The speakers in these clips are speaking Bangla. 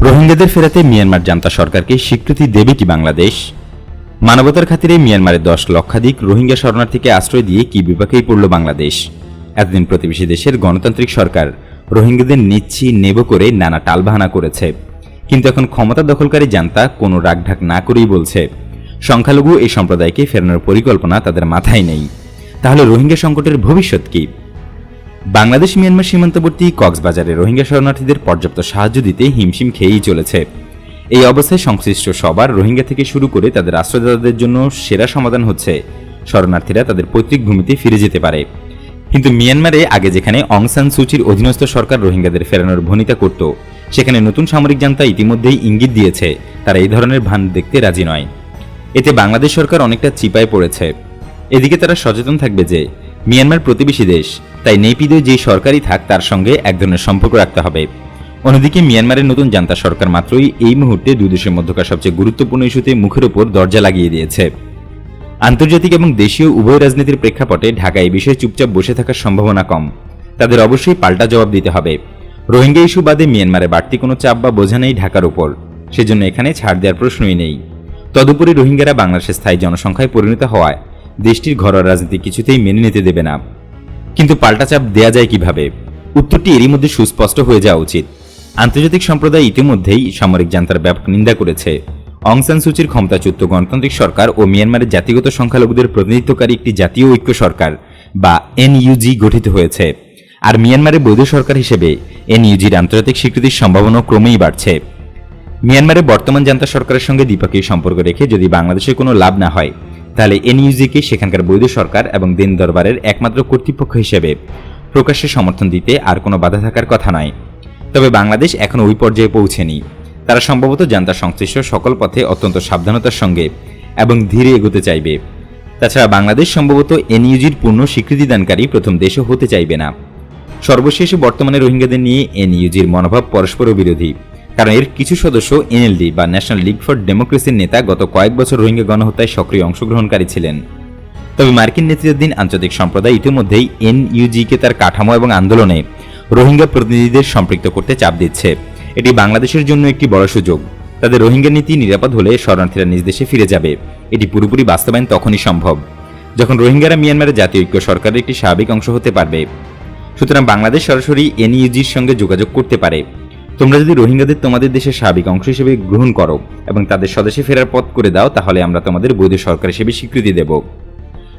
রোহিঙ্গাদের ফেরাতে মিয়ানমার জান্তা সরকারকে স্বীকৃতি দেবে কি বাংলাদেশ? মানবতার খাতিরে মিয়ানমারের দশ লক্ষাধিক রোহিঙ্গা শরণার্থীকে আশ্রয় দিয়ে কি বিপাকেই পড়ল বাংলাদেশ? এতদিন প্রতিবেশী দেশের গণতান্ত্রিক সরকার রোহিঙ্গাদের নিচ্ছি নেব করে নানা টালবাহানা করেছে। কিন্তু এখন ক্ষমতা দখলকারী জান্তা কোনো রাগঢাক না করেই বলছে। সংখ্যালঘু এই সম্প্রদায়কে ফেরানোর পরিকল্পনা তাদের মাথায় নেই। তাহলে রোহিঙ্গা সংকটের ভবিষ্যৎ কী? বাংলাদেশ, মিয়ানমার সীমান্তবর্তী কক্সবাজারে রোহিঙ্গা শরণার্থীদের পর্যাপ্ত সাহায্য দিতে হিমশিম খেয়েই চলেছে। এই অবস্থায় সংশ্লিষ্ট সবার রোহিঙ্গা থেকে শুরু করে তাদের আশ্রয়দাতাদের জন্য সেরা সমাধান হচ্ছে। শরণার্থীরা তাদের পৈতৃক ভূমিতে ফিরে যেতে পারে। কিন্তু মিয়ানমারে আগে যেখানে অং সান সুচির অধীনস্থ সরকার রোহিঙ্গাদের ফেরানোর ভনিতা করত, সেখানে নতুন সামরিক জান্তা ইতিমধ্যেই ইঙ্গিত দিয়েছে, তারা এই ধরনের ভান দেখতে রাজি নয়। এতে বাংলাদেশ সরকার অনেকটা চিপায় পড়েছে। এদিকে তারা সচেতন থাকবে যে, মিয়ানমার প্রতিবেশী দেশ তাই নেপিদে যেই সরকারই থাক, তার সঙ্গে এক ধরনের সম্পর্ক রাখতে হবে। অন্যদিকে মিয়ানমারের নতুন জান্তা সরকার মাত্রই এই মুহূর্তে দুই দেশের মধ্যকার সবচেয়ে গুরুত্বপূর্ণ ইস্যুতে মুখের ওপর দরজা লাগিয়ে দিয়েছে। আন্তর্জাতিক এবং দেশীয় উভয় রাজনীতির প্রেক্ষাপটে ঢাকা এই বিষয়ে চুপচাপ বসে থাকার সম্ভাবনা কম। তাদের অবশ্যই পাল্টা জবাব দিতে হবে। রোহিঙ্গা ইস্যু বাদে মিয়ানমারে বাড়তি কোনো চাপ বা বোঝা নেই ঢাকার উপর সেজন্য এখানে ছাড় দেওয়ার প্রশ্নই নেই। তদুপরি রোহিঙ্গারা বাংলাদেশের স্থায়ী জনসংখ্যায় পরিণত হওয়ায় দেশটির ঘরোয়া রাজনীতি কিছুতেই মেনে নিতে দেবে না। কিন্তু পাল্টা চাপ দেয়া যায় কীভাবে? উত্তরটি এরই মধ্যে সুস্পষ্ট হয়ে যাওয়া উচিত। আন্তর্জাতিক সম্প্রদায় ইতিমধ্যেই সামরিক জান্তার ব্যাপক নিন্দা করেছে। অং সান সুচির ক্ষমতাচ্যুত গণতান্ত্রিক সরকার ও মিয়ানমারের জাতিগত সংখ্যালঘুদের প্রতিনিধিত্বকারী একটি জাতীয় ঐক্য সরকার, বা এনইউজি গঠিত হয়েছে। আর মিয়ানমারের বৈধ সরকার হিসেবে এনইউজির আন্তর্জাতিক স্বীকৃতির সম্ভাবনা ক্রমেই বাড়ছে। মিয়ানমারের বর্তমান জান্তা সরকারের সঙ্গে দ্বিপাক্ষিক সম্পর্ক রেখে যদি বাংলাদেশের কোনো লাভ না হয় তাহলে এনইউজিকে সেখানকার বৈধ সরকার এবং দিন দরবারের একমাত্র কর্তৃপক্ষ হিসেবে প্রকাশ্যে সমর্থন দিতে আর কোনো বাধা থাকার কথা নয়। তবে বাংলাদেশ এখনও ওই পর্যায়ে পৌঁছেনি। তারা সম্ভবত জান্তা সংশ্লিষ্ট সকল পথে অত্যন্ত সাবধানতার সঙ্গে এবং ধীরে এগোতে চাইবে। তাছাড়া বাংলাদেশ সম্ভবত এনইউজির পূর্ণ স্বীকৃতিদানকারী প্রথম দেশও হতে চাইবে না। সর্বশেষ বর্তমানে রোহিঙ্গাদের নিয়ে এনইউজির মনোভাব পরস্পর বিরোধী। কারণ এর কিছু সদস্য এনএলডি বা ন্যাশনাল লিগ ফর ডেমোক্রেসির নেতা গত কয়েক বছর রোহিঙ্গা গণহত্যায় সক্রিয় অংশগ্রহণকারী ছিলেন। তবে মার্কিন নেতৃত্বাধীন আন্তর্জাতিক সম্প্রদায় ইতিমধ্যেই এনইউজিকে তার কাঠামো এবং আন্দোলনে রোহিঙ্গা প্রতিনিধিদের সম্পৃক্ত করতে চাপ দিচ্ছে। এটি বাংলাদেশের জন্য একটি বড় সুযোগ। তাদের রোহিঙ্গা নীতি নিরাপদ হলে শরণার্থীরা নিজ দেশে ফিরে যাবে। এটি পুরোপুরি বাস্তবায়ন তখনই সম্ভব, যখন রোহিঙ্গারা মিয়ানমারের জাতীয় ঐক্য সরকারের একটি স্বাভাবিক অংশ হতে পারবে। সুতরাং বাংলাদেশ সরাসরি এনইউজির সঙ্গে যোগাযোগ করতে পারে। তোমরা যদি রোহিঙ্গাদের তোমাদের দেশের স্বাভাবিক অংশ হিসেবে গ্রহণ করো এবং তাদের স্বদেশে ফেরার পথ করে দাও, তাহলে আমরা তোমাদের বৈধ সরকার হিসেবে স্বীকৃতি দেব।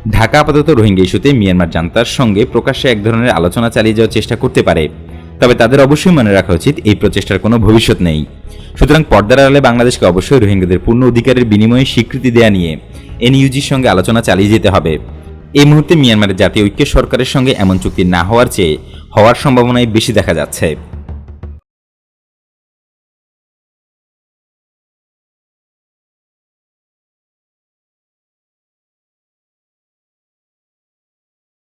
ঢাকা আপাতত রোহিঙ্গা ইস্যুতে মিয়ানমার জান্তার সঙ্গে প্রকাশ্যে এক ধরনের আলোচনা চালিয়ে যাওয়ার চেষ্টা করতে পারে। তবে তাদের অবশ্যই মনে রাখা উচিত, এই প্রচেষ্টার কোনো ভবিষ্যৎ নেই। সুতরাং পর্দার আড়ালে বাংলাদেশকে অবশ্যই রোহিঙ্গাদের পূর্ণ অধিকারের বিনিময়ে স্বীকৃতি দেয়া নিয়ে এনইউজির সঙ্গে আলোচনা চালিয়ে যেতে হবে। এই মুহূর্তে মিয়ানমারের জাতীয় ঐক্যের সরকারের সঙ্গে এমন চুক্তি না হওয়ার চেয়ে হওয়ার সম্ভাবনাই বেশি দেখা যাচ্ছে।